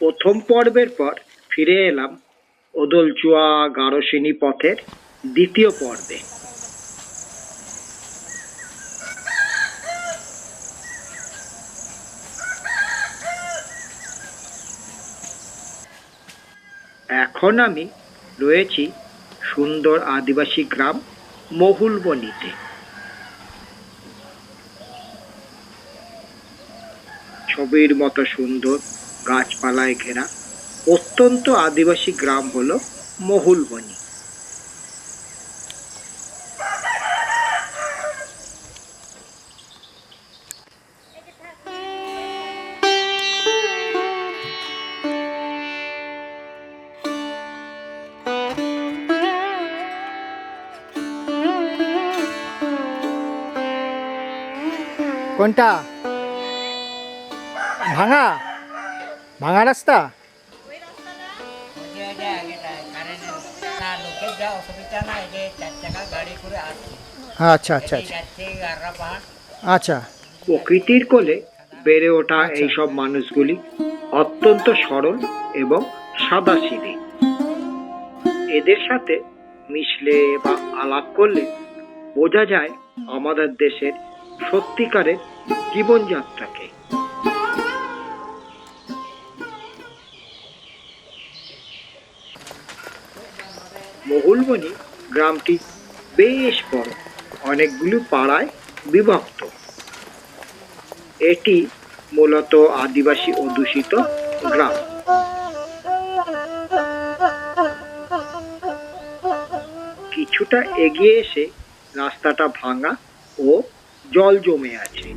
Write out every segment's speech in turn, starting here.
প্রথম পর্বের পর ফিরে এলাম ওদলচুয়া গারসিনী পথের দ্বিতীয় পর্বে। এখন আমি রয়েছি সুন্দর আদিবাসী গ্রাম মহুলবনিতে। ছবির মতো সুন্দর গাছপালায় ঘেরা অত্যন্ত আদিবাসী গ্রাম হলো মহুলবনি কোনটা? ভাঙা? ভাঙা রাস্তা হ্যাঁ আচ্ছা আচ্ছা আচ্ছা আচ্ছা প্রকৃতির কোলে বেড়ে ওঠা এইসব মানুষগুলি অত্যন্ত সরল এবং সাদাসিধে এদের সাথে মিশলে বা আলাপ করলে বোঝা যায় আমাদের দেশের সত্যিকারের জীবনযাত্রাকে মহুলবনি গ্রামটি বেশ বড়, অনেকগুলি পাড়ায় বিভক্ত। এটি মূলত আদিবাসী অধ্যুষিত গ্রাম। কিছুটা এগিয়ে এসে রাস্তাটা ভাঙা ও জল জমে আছে।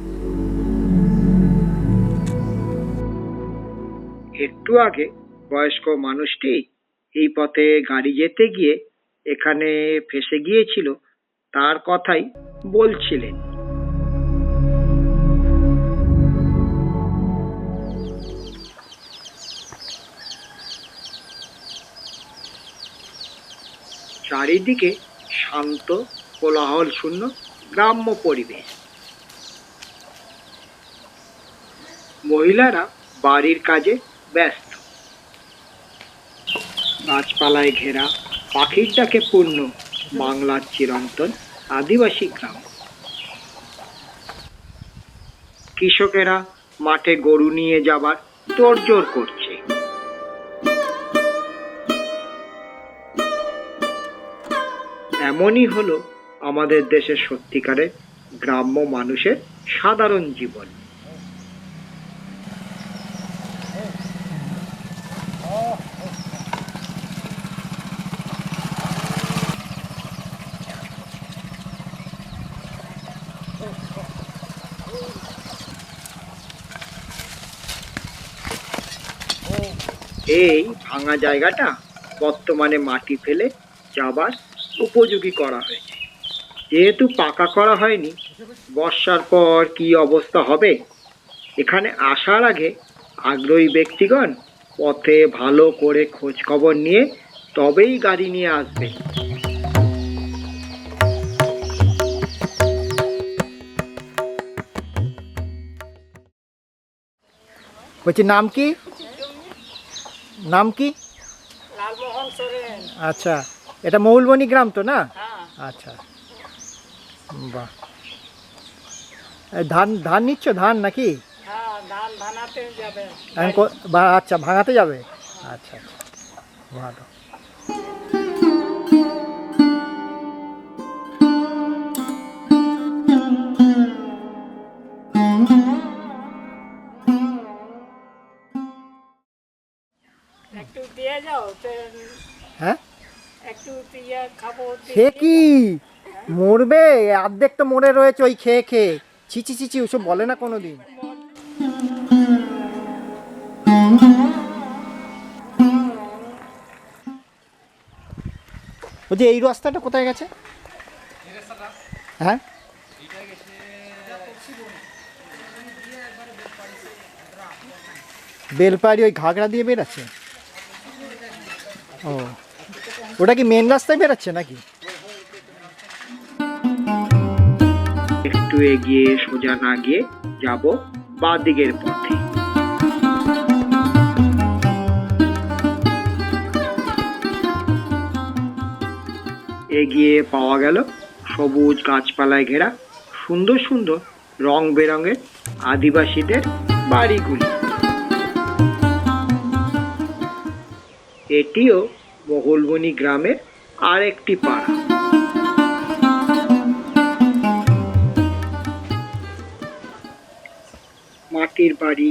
একটু আগে বয়স্ক মানুষটি এই পথে গাড়ি যেতে গিয়ে এখানে ফেসে গিয়েছিল, তার কথাই বলছিলেন। চারিদিকে শান্ত, কোলাহল শূন্য, গ্রাম্য পরিবেশ। মহিলারা বাড়ির কাজে ব্যস্ত। গাছপালায় ঘেরা পাখির ডাকে পূর্ণ বাংলার চিরন্তন আদিবাসী গ্রাম। কৃষকেরা মাঠে গরু নিয়ে যাবার তোড়জোড় করছে। এমনই হলো আমাদের দেশের সত্যিকারের গ্রাম্য মানুষের সাধারণ জীবন। এই ভাঙা জায়গাটা বর্তমানে মাটি ফেলে যাবার উপযোগী করা হয়েছে। যেহেতু পাকা করা হয়নি, বর্ষার পর কি অবস্থা হবে? এখানে আসার আগে আগ্রহী ব্যক্তিগণ পথে ভালো করে খোঁজ খবর নিয়ে তবেই গাড়ি নিয়ে আসবে। বলছি, নাম কি? নাম কি? লালমোহন সোরেন। আচ্ছা এটা মৌলবনি গ্রাম তো না? হ্যাঁ। আচ্ছা। বাহ। ধান ধান নিচ্ছ? ধান নাকি? হ্যাঁ আচ্ছা ভাঙাতে যাবে? আচ্ছা আচ্ছা। ভালো। হ্যাঁ? সে কি? মরবে? অর্ধেক তো মরে রয়েছে ওই খেয়ে খেয়ে। ছিচি ছিচি ওসব বলে না কোনো দিন বলছি এই রাস্তাটা কোথায় গেছে? হ্যাঁ? বেলপাড়ি ওই ঘাগড়া দিয়ে বেরাচ্ছে ও। ওটা কি মেন রাস্তায় বেরোচ্ছে নাকি? একটু এগিয়ে সোজা না গিয়ে যাব বা দিকের পথে। এগিয়ে পাওয়া গেল সবুজ গাছপালায় ঘেরা সুন্দর সুন্দর রং বেরঙের আদিবাসীদের বাড়িগুলি। এটিও মহলবনি গ্রামের আরেকটি পাড়া। মাটির বাড়ি,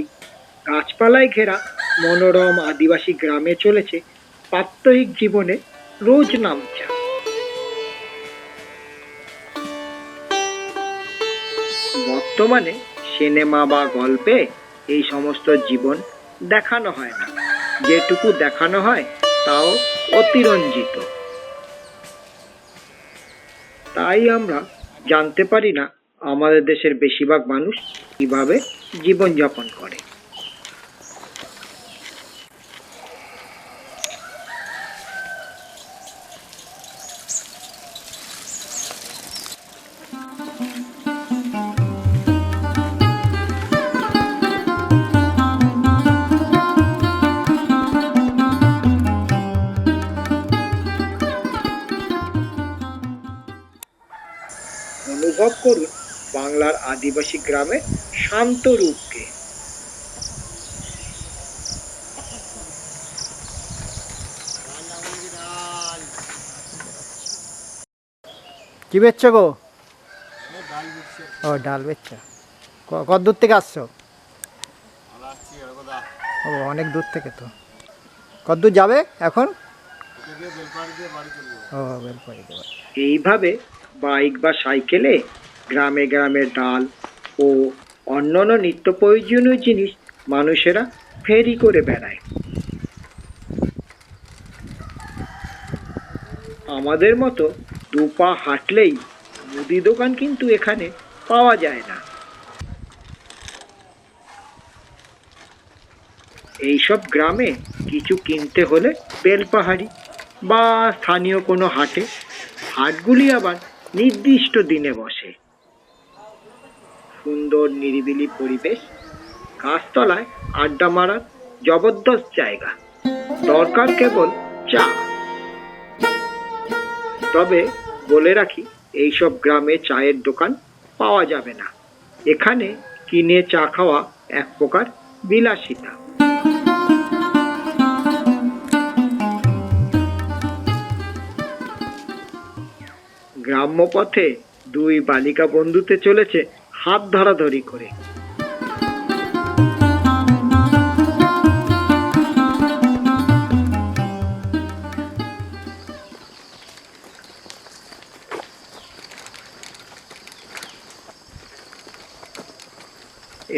গাছপালায় ঘেরা মনোরম আদিবাসী গ্রামে চলেছে প্রাত্যহিক জীবনে রোজ নামচা। বর্তমানে সিনেমা বা গল্পে এই সমস্ত জীবন দেখানো হয় না। যেটুকু দেখানো হয়, তাও অতিরঞ্জিত। তাই আমরা জানতে পারি না আমাদের দেশের বেশিরভাগ মানুষ কীভাবে জীবনযাপন করে। করুন বাংলার আদিবাসী গ্রামের শান্ত রূপকে। কি বেচছো গো? ও ডাল বেচছো। কত দূর থেকে আসছো? ও অনেক দূর থেকে তো। কত দূর যাবে এখন? ও বেলপাড়ি এইভাবে বাইক বা সাইকেলে গ্রামে গ্রামে ডাল ও অন্যান্য নিত্য প্রয়োজনীয় জিনিস মানুষেরা ফেরি করে বেড়ায়। আমাদের মতো দু পা হাঁটলেই মুদি দোকান কিন্তু এখানে পাওয়া যায় না। এইসব গ্রামে কিছু কিনতে হলে বেলপাহাড়ি বা স্থানীয় কোনো হাটে হাটগুলি আবার নির্দিষ্ট দিনে বসে। সুন্দর নিরিবিলি পরিবেশ, গাছতলায় আড্ডা মারার জবরদস্ত জায়গা। দরকার কেবল চা। তবে বলে রাখি, এইসব গ্রামে চায়ের দোকান পাওয়া যাবে না। এখানে কিনে চা খাওয়া এক প্রকার বিলাসিতা। গ্রাম্য পথে দুই বালিকা বন্ধুতে চলেছে হাত ধরাধরি করে।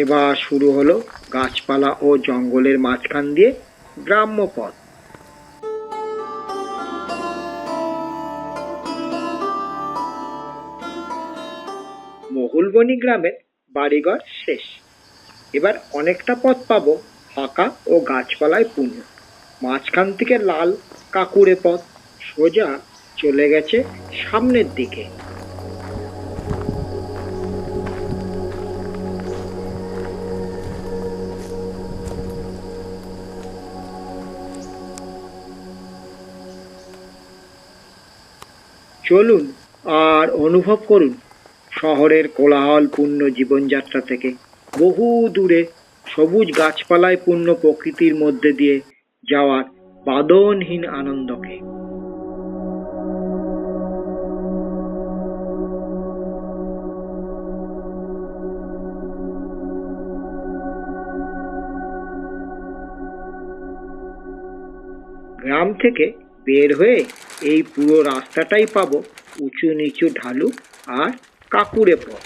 এবার শুরু হলো গাছপালা ও জঙ্গলের মাঝখান দিয়ে গ্রাম্য পথ। মহুলবনি গ্রামের বাড়িঘর শেষ। এবার অনেকটা পথ পাবো ফাঁকা ও গাছপালায় পূর্ণ মাঝখান থেকে লাল কাকুরে পথ সোজা চলে গেছে সামনের দিকে। চলুন আর অনুভব করুন শহরের কোলাহলপূর্ণ জীবনযাত্রা থেকে বহু দূরে সবুজ গাছপালায় পূর্ণ প্রকৃতির মধ্যে দিয়ে যাওয়ার বাদনহীন আনন্দকে। গ্রাম থেকে বের হয়ে এই পুরো রাস্তাটাই পাবো উঁচু নিচু ঢালু আর কাকুরে পথ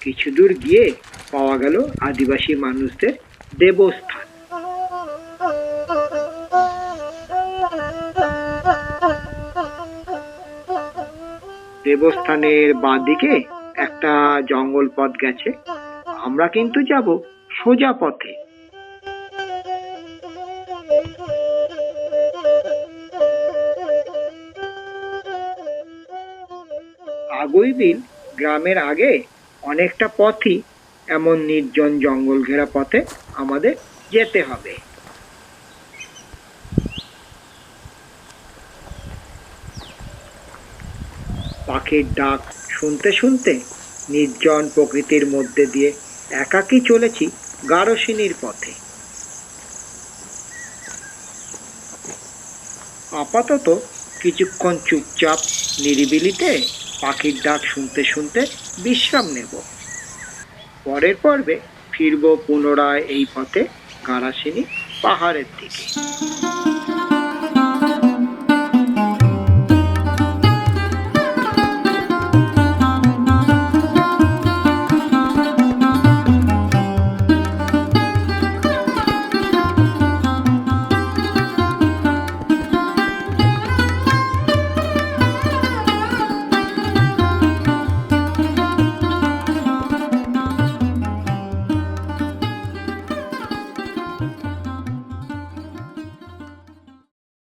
কিছু দূর গিয়ে পাওয়া গেল আদিবাসী মানুষদের দেবস্থান। দেবস্থানের বাঁদিকে একটা জঙ্গল পথ গেছে। আমরা কিন্তু যাব সোজা পথে। আগুইবিল গ্রামের আগে অনেকটা পথই এমন নির্জন জঙ্গল ঘেরা পথে আমাদের যেতে হবে। পাখির ডাক শুনতে শুনতে নির্জন প্রকৃতির মধ্যে দিয়ে একাকি চলেছি গারসিনীর পথে। আপাতত কিছুক্ষণ চুপচাপ নিরিবিলিতে পাখির ডাক শুনতে শুনতে বিশ্রাম নেব। পরের পর্বে ফিরব পুনরায় এই পথে গারাসিনী পাহাড়ের দিকে।